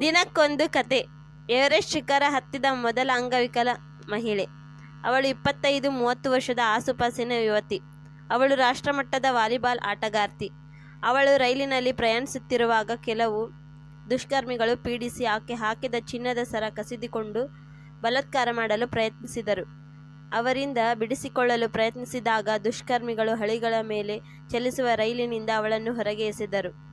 ದಿನಕ್ಕೊಂದು ಕತೆ. ಎವರೆಸ್ಟ್ ಶಿಖರ ಹತ್ತಿದ ಮೊದಲ ಅಂಗವಿಕಲ ಮಹಿಳೆ. ಅವಳು ಇಪ್ಪತ್ತೈದು, ಮೂವತ್ತು ವರ್ಷದ ಆಸುಪಾಸಿನ ಯುವತಿ. ಅವಳು ರಾಷ್ಟ್ರಮಟ್ಟದ ವಾಲಿಬಾಲ್ ಆಟಗಾರ್ತಿ. ಅವಳು ರೈಲಿನಲ್ಲಿ ಪ್ರಯಾಣಿಸುತ್ತಿರುವಾಗ ಕೆಲವು ದುಷ್ಕರ್ಮಿಗಳು ಪೀಡಿಸಿ ಆಕೆ ಹಾಕಿದ ಚಿನ್ನದ ಸರ ಕಸಿದುಕೊಂಡು ಬಲತ್ಕಾರ ಮಾಡಲು ಪ್ರಯತ್ನಿಸಿದರು. ಅವರಿಂದ ಬಿಡಿಸಿಕೊಳ್ಳಲು ಪ್ರಯತ್ನಿಸಿದಾಗ ದುಷ್ಕರ್ಮಿಗಳು ಹಳಿಗಳ ಮೇಲೆ ಚಲಿಸುವ ರೈಲಿನಿಂದ ಅವಳನ್ನು ಹೊರಗೆ ಎಸೆದರು.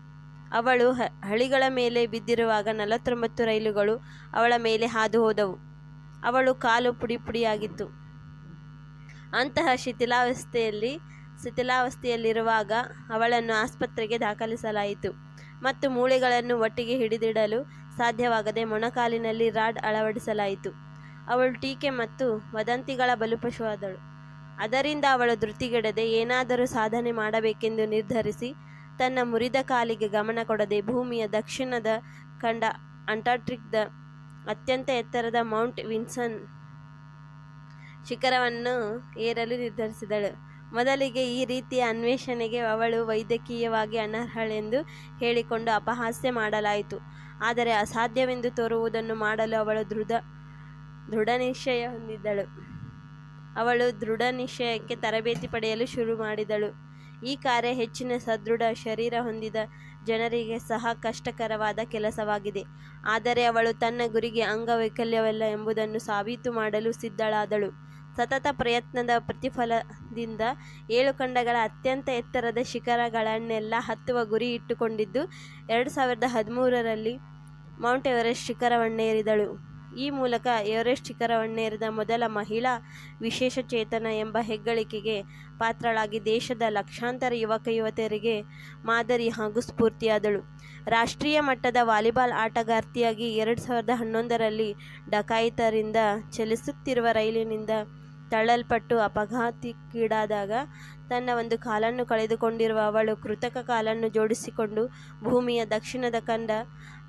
ಅವಳು ಹಳಿಗಳ ಮೇಲೆ ಬಿದ್ದಿರುವಾಗ ನಲವತ್ತೊಂಬತ್ತು ರೈಲುಗಳು ಅವಳ ಮೇಲೆ ಹಾದು ಹೋದವು. ಅವಳು ಕಾಲು ಪುಡಿ ಪುಡಿಯಾಗಿತ್ತು. ಅಂತಹ ಶಿಥಿಲಾವಸ್ಥೆಯಲ್ಲಿ, ಶಿಥಿಲಾವಸ್ಥೆಯಲ್ಲಿರುವಾಗ ಅವಳನ್ನು ಆಸ್ಪತ್ರೆಗೆ ದಾಖಲಿಸಲಾಯಿತು ಮತ್ತು ಮೂಳೆಗಳನ್ನು ಒಟ್ಟಿಗೆ ಹಿಡಿದಿಡಲು ಸಾಧ್ಯವಾಗದೆ ಮೊಣಕಾಲಿನಲ್ಲಿ ರಾಡ್ ಅಳವಡಿಸಲಾಯಿತು. ಅವಳು ಟೀಕೆ ಮತ್ತು ವದಂತಿಗಳ ಬಲಿಪಶುವಾದಳು. ಅದರಿಂದ ಅವಳು ಧೃತಿಗೆಡದೆ ಏನಾದರೂ ಸಾಧನೆ ಮಾಡಬೇಕೆಂದು ನಿರ್ಧರಿಸಿ ತನ್ನ ಮುರಿದ ಕಾಲಿಗೆ ಗಮನ ಕೊಡದೆ ಭೂಮಿಯ ದಕ್ಷಿಣದ ಕಂಡ ಅಂಟಾರ್ಟಿಕ್ದ ಅತ್ಯಂತ ಎತ್ತರದ ಮೌಂಟ್ ವಿನ್ಸನ್ ಶಿಖರವನ್ನು ಏರಲು ನಿರ್ಧರಿಸಿದಳು. ಮೊದಲಿಗೆ ಈ ರೀತಿಯ ಅನ್ವೇಷಣೆಗೆ ಅವಳು ವೈದ್ಯಕೀಯವಾಗಿ ಅನರ್ಹಳೆಂದು ಹೇಳಿಕೊಂಡು ಅಪಹಾಸ್ಯ ಮಾಡಲಾಯಿತು. ಆದರೆ ಅಸಾಧ್ಯವೆಂದು ತೋರುವುದನ್ನು ಮಾಡಲು ಅವಳು ದೃಢ ದೃಢ ನಿಶ್ಚಯ ಹೊಂದಿದ್ದಳು. ಅವಳು ದೃಢ ನಿಶ್ಚಯಕ್ಕೆ ತರಬೇತಿ ಪಡೆಯಲು ಶುರು ಮಾಡಿದಳು. ಈ ಕಾರ್ಯ ಹೆಚ್ಚಿನ ಸದೃಢ ಶರೀರ ಹೊಂದಿದ ಜನರಿಗೆ ಸಹ ಕಷ್ಟಕರವಾದ ಕೆಲಸವಾಗಿದೆ. ಆದರೆ ಅವಳು ತನ್ನ ಗುರಿಗೆ ಅಂಗವೈಕಲ್ಯವಲ್ಲ ಎಂಬುದನ್ನು ಸಾಬೀತು ಮಾಡಲು ಸಿದ್ಧಳಾದಳು. ಸತತ ಪ್ರಯತ್ನದ ಪ್ರತಿಫಲದಿಂದ ಏಳು ಖಂಡಗಳ ಅತ್ಯಂತ ಎತ್ತರದ ಶಿಖರಗಳನ್ನೆಲ್ಲ ಹತ್ತುವ ಗುರಿ ಇಟ್ಟುಕೊಂಡಿದ್ದು, ಎರಡು ಸಾವಿರದ ಹದಿಮೂರರಲ್ಲಿ ಮೌಂಟ್ ಎವರೆಸ್ಟ್ ಶಿಖರವನ್ನೇರಿದಳು. ಈ ಮೂಲಕ ಎವರೆಸ್ಟ್ ಶಿಖರವನ್ನೇರಿದ ಮೊದಲ ಮಹಿಳಾ ವಿಶೇಷ ಚೇತನ ಎಂಬ ಹೆಗ್ಗಳಿಕೆಗೆ ಪಾತ್ರಳಾಗಿ ದೇಶದ ಲಕ್ಷಾಂತರ ಯುವಕ ಯುವತಿಯರಿಗೆ ಮಾದರಿ ಹಾಗೂ ಸ್ಫೂರ್ತಿಯಾದಳು. ರಾಷ್ಟ್ರೀಯ ಮಟ್ಟದ ವಾಲಿಬಾಲ್ ಆಟಗಾರ್ತಿಯಾಗಿ ಎರಡು ಸಾವಿರದ ಹನ್ನೊಂದರಲ್ಲಿ ಡಕಾಯಿತರಿಂದ ಚಲಿಸುತ್ತಿರುವ ರೈಲಿನಿಂದ ತಳ್ಳಲ್ಪಟ್ಟು ಅಪಘಾತಕ್ಕೀಡಾದಾಗ ತನ್ನ ಒಂದು ಕಾಲನ್ನು ಕಳೆದುಕೊಂಡಿರುವ ಅವಳು ಕೃತಕ ಕಾಲನ್ನು ಜೋಡಿಸಿಕೊಂಡು ಭೂಮಿಯ ದಕ್ಷಿಣದ ಖಂಡ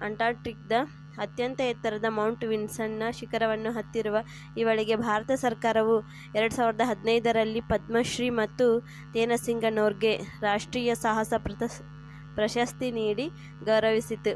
ಅಂಟಾರ್ಟಿಕ್ದ ಅತ್ಯಂತ ಎತ್ತರದ ಮೌಂಟ್ ವಿನ್ಸನ್ನ ಶಿಖರವನ್ನು ಹತ್ತಿರುವ ಇವಳಿಗೆ ಭಾರತ ಸರ್ಕಾರವು ಎರಡು ಸಾವಿರದ ಹದಿನೈದರಲ್ಲಿ ಪದ್ಮಶ್ರೀ ಮತ್ತು ತೇನಸಿಂಗ ನೋರ್ಗೆ ರಾಷ್ಟ್ರೀಯ ಸಾಹಸ ಪ್ರಶಸ್ತಿ ನೀಡಿ ಗೌರವಿಸಿತು.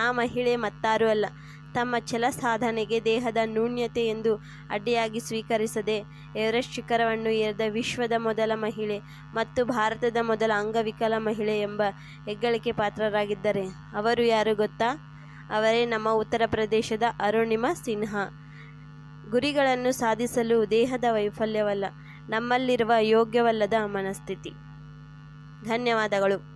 ಆ ಮಹಿಳೆ ಮತ್ತಾರೂ ಅಲ್ಲ ತಮ್ಮ ಛಲ ಸಾಧನೆಗೆ ದೇಹದ ನ್ಯೂನ್ಯತೆ ಎಂದು ಅಡ್ಡಿಯಾಗಿ ಸ್ವೀಕರಿಸದೆ ಎವರೆಸ್ಟ್ ಶಿಖರವನ್ನು ಏರಿದ ವಿಶ್ವದ ಮೊದಲ ಮಹಿಳೆ ಮತ್ತು ಭಾರತದ ಮೊದಲ ಅಂಗವಿಕಲ ಮಹಿಳೆ ಎಂಬ ಹೆಗ್ಗಳಿಕೆ ಪಾತ್ರರಾಗಿದ್ದಾರೆ. ಅವರು ಯಾರು ಗೊತ್ತಾ? ಅವರೇ ನಮ್ಮ ಉತ್ತರ ಪ್ರದೇಶದ ಅರುಣಿಮಾ ಸಿನ್ಹಾ. ಗುರಿಗಳನ್ನು ಸಾಧಿಸಲು ದೇಹದ ವೈಫಲ್ಯವಲ್ಲ, ನಮ್ಮಲ್ಲಿರುವ ಯೋಗ್ಯವಲ್ಲದ ಮನಸ್ಥಿತಿ. ಧನ್ಯವಾದಗಳು.